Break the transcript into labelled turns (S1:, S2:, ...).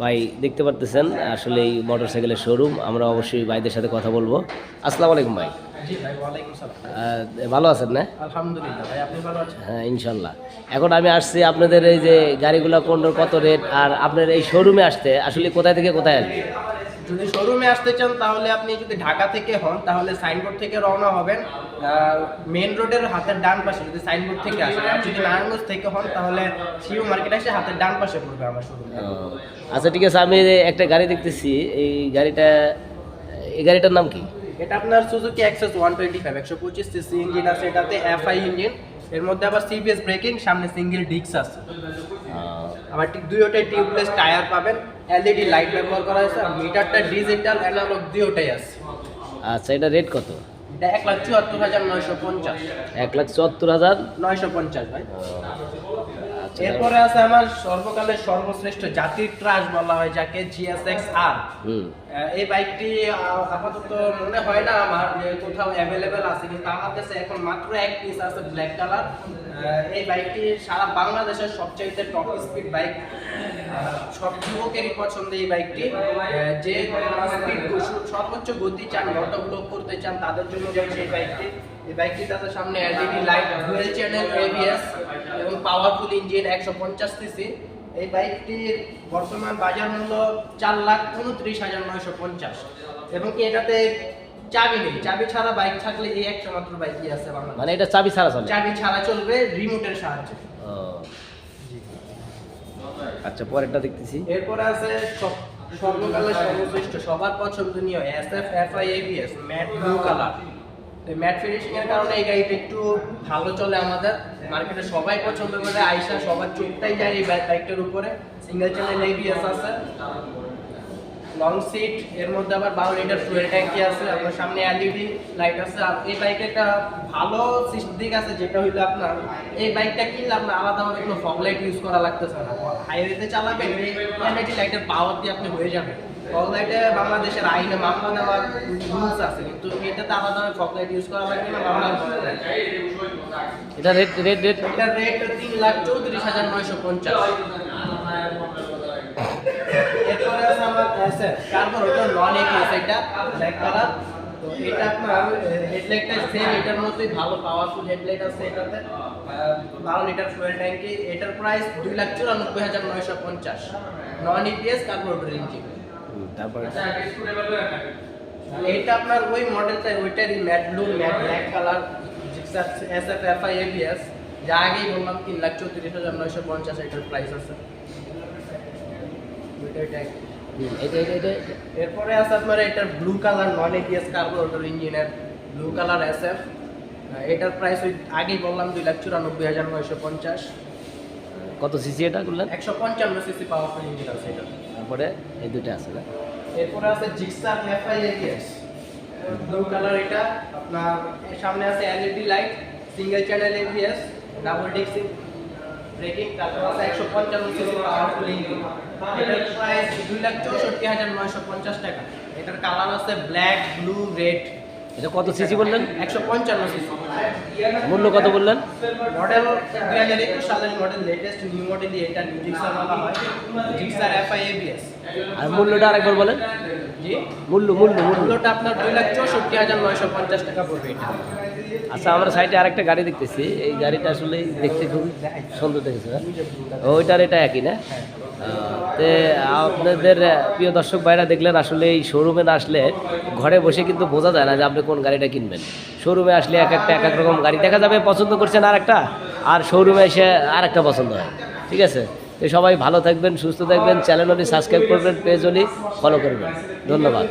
S1: ভাই দেখতে পারতেছেন আসলে এই মোটর সাইকেলের শোরুম আমরা অবশ্যই ভাইদের সাথে কথা বলব। আসসালামু আলাইকুম ভাই। ভালো আছেন না? হ্যাঁ ইনশাল্লাহ এখন আমি আসছি আপনাদের এই যে গাড়িগুলো কোন কত রেট আর আপনার এই শোরুমে আসতে আসলে কোথায় থেকে কোথায় আসবে?
S2: যদি শোরুমে আসতে চান তাহলে আপনি যদি ঢাকা থেকে হন তাহলে সাইনবোর্ড থেকে রওনা হবেন। মেন রোডের হাতের ডান পাশে যদি সাইনবোর্ড থেকে আসেন। আর যদি নারায়ণগঞ্জ থেকে হন তাহলে শিব মার্কেট এসে হাতের ডান পাশে পড়বে আমার শোরুম
S1: আচ্ছা ঠিক আছে আমি একটা গাড়ি দেখতেছি। এই গাড়িটা এই গাড়িটার নাম কি?
S2: এটা আপনার Suzuki Access one twenty five একশো পঁচিশ সিসি ইঞ্জিন আছে এটাতে এফআই ইঞ্জিন এর মধ্যে আবার সিবিএস ব্রেকিং সামনে সিঙ্গেল ডিক্স আছে। আবার ঠিক দুইটাই টিউবলেস টায়ার পাবেন এলইডি লাইট ব্যবহার করা আছে আর মিটারটা ডিজিটাল অ্যানালগ দুইটাই আছে।
S1: আচ্ছা এটা রেট কত?
S2: এটা এক লাখ চুয়াত্তর হাজার নয়শো পঞ্চাশ।
S1: এক লাখ চুয়াত্তর হাজার?
S2: নয়শো পঞ্চাশ ভাই। এরপরে আছে আমার সর্বকালের সর্বশ্রেষ্ঠ জাতির ট্রাস বলা হয় যাকে জিএসএক্স আর এই বাইকটি আপাতত মনে হয় না আমার যে কোথাও অ্যাভেলেবেল আছে কিন্তু আমার কাছে এখন মাত্র এক পিস আছে ব্ল্যাক কালার এই বাইকটি সারা বাংলাদেশের সবচাইতে টপ স্পিড বাইক। সব যুবকেরই পছন্দ এই বাইকটি। যে স্পিড সর্বোচ্চ গতি চান মোটর ব্লক করতে চান তাদের জন্য রয়েছে এই বাইকটি। এই বাইকটি তাদের সামনে LED light dual channel ABS এবং পাওয়ারফুল ইঞ্জিন একশো পঞ্চাশ সিসি এই বাইকটির বর্তমান বাজার মূল্য চার লাখ উনত্রিশ হাজার নয়শো পঞ্চাশ। এবং কি এটাতে চাবি নেই? চাবি ছাড়া বাইক থাকলে এই একটা মাত্র বাইকই আছে বাংলাদেশে।
S1: মানে এটা চাবি ছাড়া চলে?
S2: চাবি ছাড়া চলবে রিমোটের সাহায্যে।
S1: আচ্ছা পরেরটা দেখতেছি।
S2: এরপরে আছে সর্বকালের সর্বশ্রেষ্ঠ সবার পছন্দনীয় S F F I ABS matte blue colour matte finishing এর কারণে এই গাড়িটা একটু ভালো চলে আমাদের। মার্কেটে সবাই পছন্দ করে, আইসা সবার চোখটাই যায় এই বাইকটার উপরে। সিঙ্গেল চ্যানেল এবিএস আছে। লং সিট এর মধ্যে আবার বারো লিটার ফুয়েল ট্যাঙ্কি আছে। আপনার সামনে এলইডি লাইট আছে। আর এই বাইকে একটা ভালো দিক আছে, যেটা হইল আপনার, এই বাইকটা কিনলে আপনার আলাদাভাবে কোনো ফগ লাইট ইউজ করা লাগতেছে না। হাইওয়েতে চালাবেন এলইডি লাইটের পাওয়ার দিয়ে আপনি হয়ে যাবেন। ফগ লাইটে বাংলাদেশের আইনে মামলা দেওয়ার রুলস আছে কিন্তু এটাতে আলাদাভাবে ফগলাইট ইউজ করা লাগবে না মামলা লাগবে না।
S1: এটা রেট রেট রেট
S2: এটার রেট তিন লাখ চৌত্রিশ হাজার নয়শো পঞ্চাশ। এরপরে আছে আমার এসএফ কার্বোরেটর নন এটা ব্ল্যাক কালার তো এটা আপনার হেডলাইটটা সেম এটার মতোই ভালো পাওয়ারফুল হেডলাইট আছে এটাতে। বারো লিটার ফুয়েল ট্যাঙ্কি এটার প্রাইস দুই লাখ চুরানব্বই হাজার নয়শো পঞ্চাশ। নন ইপিএস কার্বোরেটর ইঞ্জিন
S1: তারপরে
S2: এটা আপনার ওই মডেলটা ওইটারই matte blue matte black colour S F F I ABS যা আগেই বললাম তিন লাখ চৌত্রিশ হাজার নয়শো পঞ্চাশ এটার প্রাইস আছে। এরপরে আছে আপনার এটার blue colour non ABS carburettor ইঞ্জিনের ব্লু কালার এস এফ এটার প্রাইস ওই আগেই বললাম দুই লাখ চুরানব্বই হাজার নয়শো পঞ্চাশ।
S1: কত সিসি এটা করলেন
S2: একশো পঞ্চান্ন সিসি পাওয়ারফুল ইঞ্জিন আছে এটা।
S1: তারপরে এই দুটো আছে না?
S2: এরপরে আছে Gixxer FI ABS blue colour এটা আপনার সামনে আছে LED light single channel ABS double disc braking তারপর আছে একশো পঞ্চান্ন সিসি পাওয়ারফুল ইঞ্জিন এটার প্রাইস দুই লাখ চৌষট্টি হাজার নয়শো পঞ্চাশ টাকা। এটার কালার আছে ব্ল্যাক ব্লু রেড
S1: এটা কত সিসি বললেন?
S2: একশো পঞ্চান্ন সিসি।
S1: মূল্য কত বললেন?
S2: মডেল দুই হাজার একুশ সালের মডেল লেটেস্ট নিউ মডেল এটা নিউ জিক্সার বলা হয়। জিক্সার এফআই এবিএস
S1: আর মূল্যটা আরেকবার বলেন। মূল্য মূল্য মূল্য।
S2: মূল্যটা আপনার দুই লাখ চৌষট্টি হাজার নয়শো পঞ্চাশ টাকা পড়বে এটা।
S1: আচ্ছা আমরা সাইডে আরেকটা গাড়ি দেখতেছি। এই গাড়িটা আসলে দেখতে খুব সুন্দর দেখেছে ওইটার এটা একই না? আহ, তে আপনাদের প্রিয় দর্শক ভাইরা দেখলেন, আসলে এই শোরুমে না আসলে ঘরে বসে কিন্তু বোঝা যায় না যে আপনি কোন গাড়িটা কিনবেন। শোরুমে আসলে এক একটা, এক এক রকম গাড়ি দেখা যাবে, পছন্দ করছেন আর একটা আর শোরুমে এসে আর একটা পছন্দ হয়। ঠিক আছে? তো সবাই ভালো থাকবেন, সুস্থ থাকবেন চ্যানেল সাবস্ক্রাইব করবেন পেজটি ফলো করবেন। ধন্যবাদ।